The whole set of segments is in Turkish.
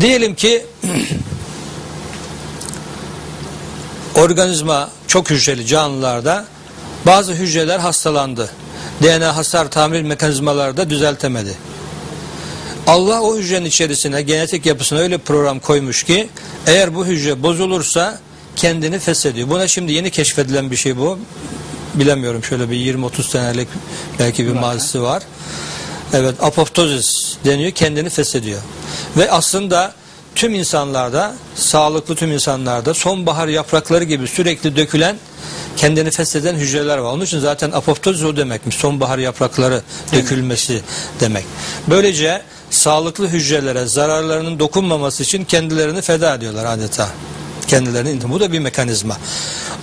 Diyelim ki organizma çok hücreli canlılarda bazı hücreler hastalandı. DNA hasar tamir mekanizmaları da düzeltemedi. Allah o hücrenin içerisine genetik yapısına öyle program koymuş ki eğer bu hücre bozulursa kendini feshediyor. Buna şimdi yeni keşfedilen bir şey bu. Bilemiyorum şöyle bir 20-30 senelik belki bir mazisi var. Evet apoptozis deniyor kendini feshediyor. Ve aslında tüm insanlarda sağlıklı tüm insanlarda sonbahar yaprakları gibi sürekli dökülen kendini fesheden hücreler var. Onun için zaten apoptozis o demekmiş. Sonbahar yaprakları dökülmesi demek. Böylece sağlıklı hücrelere zararlarının dokunmaması için kendilerini feda ediyorlar adeta. Kendilerini bu da bir mekanizma.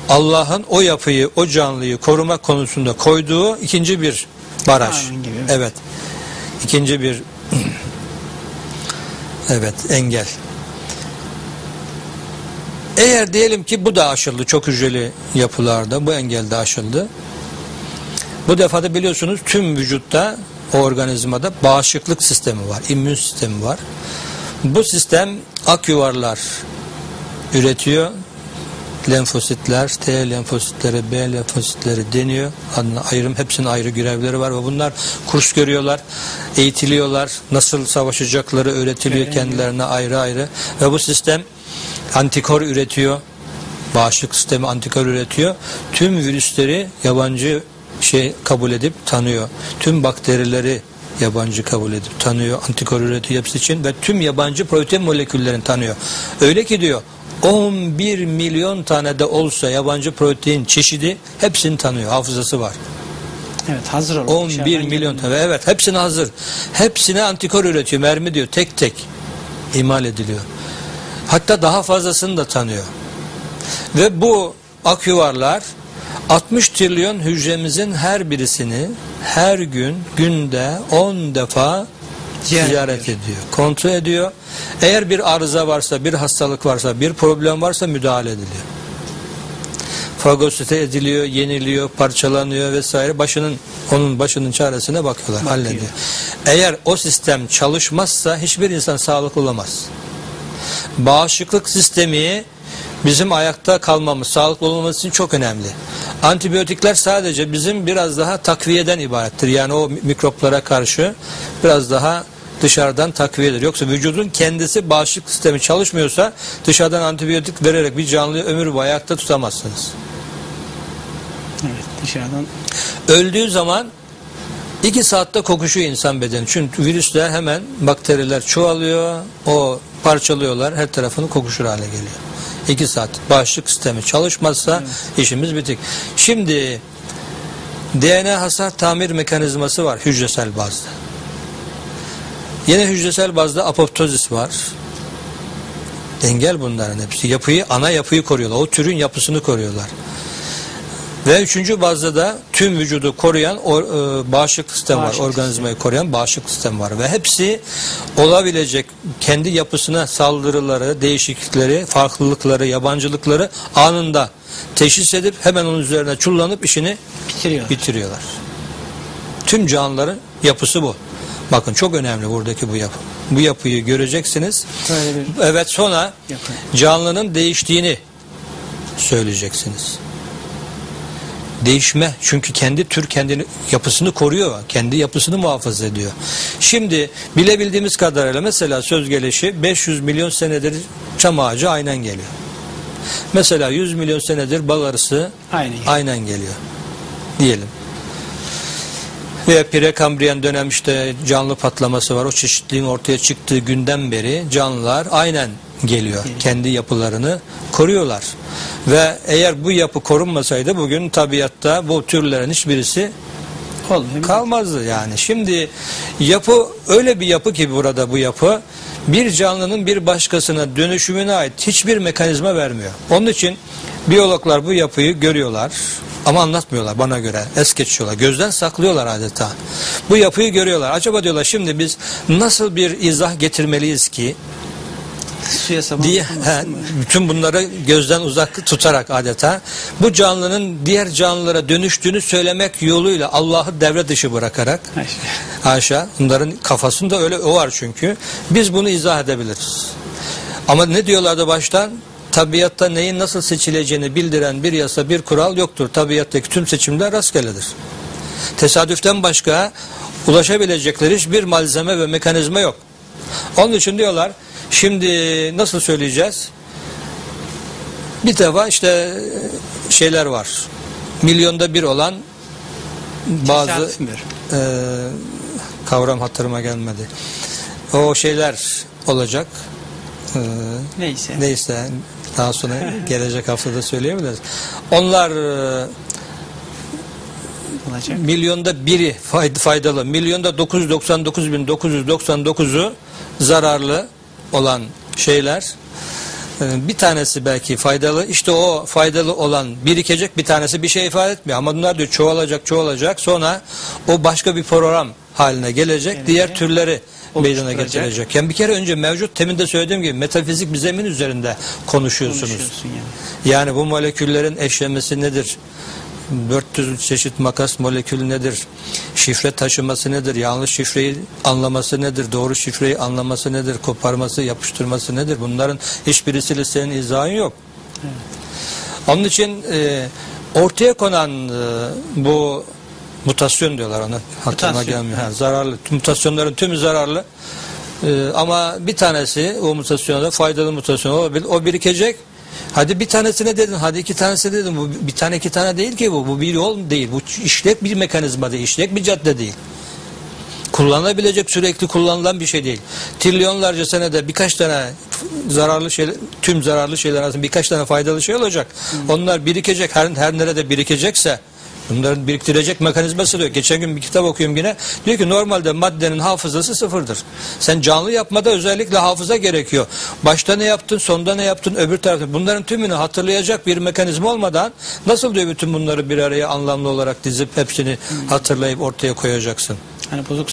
Allah'ın o yapıyı, o canlıyı korumak konusunda koyduğu ikinci bir baraj. Evet. İkinci bir evet engel. Eğer diyelim ki bu da aşıldı çok hücreli yapılarda bu engel de aşıldı. Bu defada biliyorsunuz tüm vücutta o organizmada bağışıklık sistemi var, immün sistemi var. Bu sistem ak yuvarlar üretiyor. Lenfositler, T lenfositleri, B lenfositleri deniyor. Adına ayrım, hepsinin ayrı görevleri var ve bunlar kurs görüyorlar, eğitiliyorlar. Nasıl savaşacakları öğretiliyor kendilerine ayrı ayrı. Ve bu sistem antikor üretiyor. Bağışıklık sistemi antikor üretiyor. Tüm virüsleri yabancı şey kabul edip tanıyor. Tüm bakterileri yabancı kabul edip tanıyor. Antikor üretiyor hepsi için ve tüm yabancı protein moleküllerini tanıyor. Öyle ki diyor 11 milyon tane de olsa yabancı protein çeşidi hepsini tanıyor. Hafızası var. Evet hazır olur. 11 milyon tane. Evet hepsine hazır. Hepsine antikor üretiyor. Mermi diyor tek tek imal ediliyor. Hatta daha fazlasını da tanıyor. Ve bu akyuvarlar 60 trilyon hücremizin her birisini her gün günde 10 defa ziyaret, ziyaret ediyor. ediyor. Kontrol ediyor. Eğer bir arıza varsa, bir hastalık varsa, bir problem varsa müdahale ediliyor. Fagosite ediliyor, yeniliyor, parçalanıyor vesaire. Başının onun başının çaresine bakıyorlar, Bakıyor. hallediyor. Eğer o sistem çalışmazsa hiçbir insan sağlıklı olamaz. Bağışıklık sistemi bizim ayakta kalmamız, sağlıklı olmamız için çok önemli. Antibiyotikler sadece bizim biraz daha takviyeden ibarettir. Yani o mikroplara karşı biraz daha dışarıdan takviyedir. Yoksa vücudun kendisi bağışıklık sistemi çalışmıyorsa dışarıdan antibiyotik vererek bir canlıyı ömür boyu ayakta tutamazsınız. Evet dışarıdan. Öldüğü zaman iki saatte kokuşuyor insan bedeni. Çünkü virüsler hemen bakteriler çoğalıyor. O parçalıyorlar. Her tarafını kokuşur hale geliyor. 2 saat bağışıklık sistemi çalışmazsa evet. işimiz bitik. Şimdi DNA hasar tamir mekanizması var hücresel bazda. Yine hücresel bazda apoptozis var. Engel bunların hepsi. Yapıyı, ana yapıyı koruyorlar. O türün yapısını koruyorlar. Ve üçüncü bazda da tüm vücudu koruyan o, e, bağışıklık sistem var. Organizmayı koruyan bağışıklık sistem var. Ve hepsi olabilecek kendi yapısına saldırıları, değişiklikleri, farklılıkları, yabancılıkları anında teşhis edip hemen onun üzerine çullanıp işini bitiriyorlar. bitiriyorlar. Tüm canlıların yapısı bu. Bakın çok önemli buradaki bu yapı. Bu yapıyı göreceksiniz. Evet sonra canlının değiştiğini söyleyeceksiniz. Değişme çünkü kendi tür kendini yapısını koruyor kendi yapısını muhafaza ediyor. Şimdi bilebildiğimiz kadarıyla mesela söz gelişi 500 milyon senedir çam ağacı aynen geliyor. Mesela 100 milyon senedir bal arısı aynen, aynen geliyor diyelim veya prekambriyen dönem işte canlı patlaması var o çeşitliğin ortaya çıktığı günden beri canlılar aynen geliyor. Kendi yapılarını koruyorlar. Ve eğer bu yapı korunmasaydı bugün tabiatta bu türlerin hiçbirisi kalmazdı yani. Şimdi yapı öyle bir yapı ki burada bu yapı bir canlının bir başkasına dönüşümüne ait hiçbir mekanizma vermiyor. Onun için biyologlar bu yapıyı görüyorlar ama anlatmıyorlar bana göre. Es geçiyorlar. Gözden saklıyorlar adeta. Bu yapıyı görüyorlar. Acaba diyorlar şimdi biz nasıl bir izah getirmeliyiz ki suya diye he, bütün bunları gözden uzak tutarak adeta bu canlının diğer canlılara dönüştüğünü söylemek yoluyla Allah'ı devre dışı bırakarak haşa bunların kafasında öyle o var çünkü biz bunu izah edebiliriz. Ama ne diyorlardı baştan? Tabiatta neyin nasıl seçileceğini bildiren bir yasa, bir kural yoktur. Tabiattaki tüm seçimler rastgeledir. Tesadüften başka ulaşabilecekleri hiçbir malzeme ve mekanizma yok. Onun için diyorlar, şimdi nasıl söyleyeceğiz? Bir defa işte şeyler var. Milyonda bir olan bazı e, kavram hatırıma gelmedi. O şeyler olacak. E, Neyse. neyse daha sonra gelecek haftada söyleyebiliriz. Onlar e, olacak. milyonda biri fayda- faydalı. Milyonda 999.999'u zararlı olan şeyler. E, Bir tanesi belki faydalı. İşte o faydalı olan birikecek bir tanesi bir şey ifade etmiyor. Ama bunlar diyor çoğalacak çoğalacak sonra o başka bir program haline gelecek. Gelecek. Diğer türleri meydana getirecek. Yani bir kere önce mevcut temin de söylediğim gibi metafizik bir zemin üzerinde konuşuyorsunuz. Konuşuyorsun yani. Yani bu moleküllerin eşlemesi nedir? 400 çeşit makas molekülü nedir? Şifre taşıması nedir? Yanlış şifreyi anlaması nedir? Doğru şifreyi anlaması nedir? Koparması, yapıştırması nedir? Bunların hiçbirisiyle senin izahın yok. Onun için e, ortaya konan e, bu mutasyon diyorlar ona. Hatırıma gelmiyor. Ha, zararlı. Mutasyonların tümü zararlı. E, ama bir tanesi o mutasyonda faydalı mutasyon olabilir. O birikecek. Hadi bir tanesine dedin, hadi iki tanesi dedin. Bu bir tane iki tane değil ki bu. Bu bir yol değil. Bu işlek bir mekanizma değil. işlek bir cadde değil. Kullanılabilecek sürekli kullanılan bir şey değil. Trilyonlarca senede birkaç tane zararlı şey, tüm zararlı şeyler arasında birkaç tane faydalı şey olacak. Onlar birikecek. Her, her nerede birikecekse bunların biriktirecek mekanizması diyor. Geçen gün bir kitap okuyorum yine. Diyor ki normalde maddenin hafızası sıfırdır. Sen canlı yapmada özellikle hafıza gerekiyor. Başta ne yaptın, sonda ne yaptın, öbür tarafta. Bunların tümünü hatırlayacak bir mekanizma olmadan nasıl diyor bütün bunları bir araya anlamlı olarak dizip hepsini hatırlayıp ortaya koyacaksın? Hani bozuk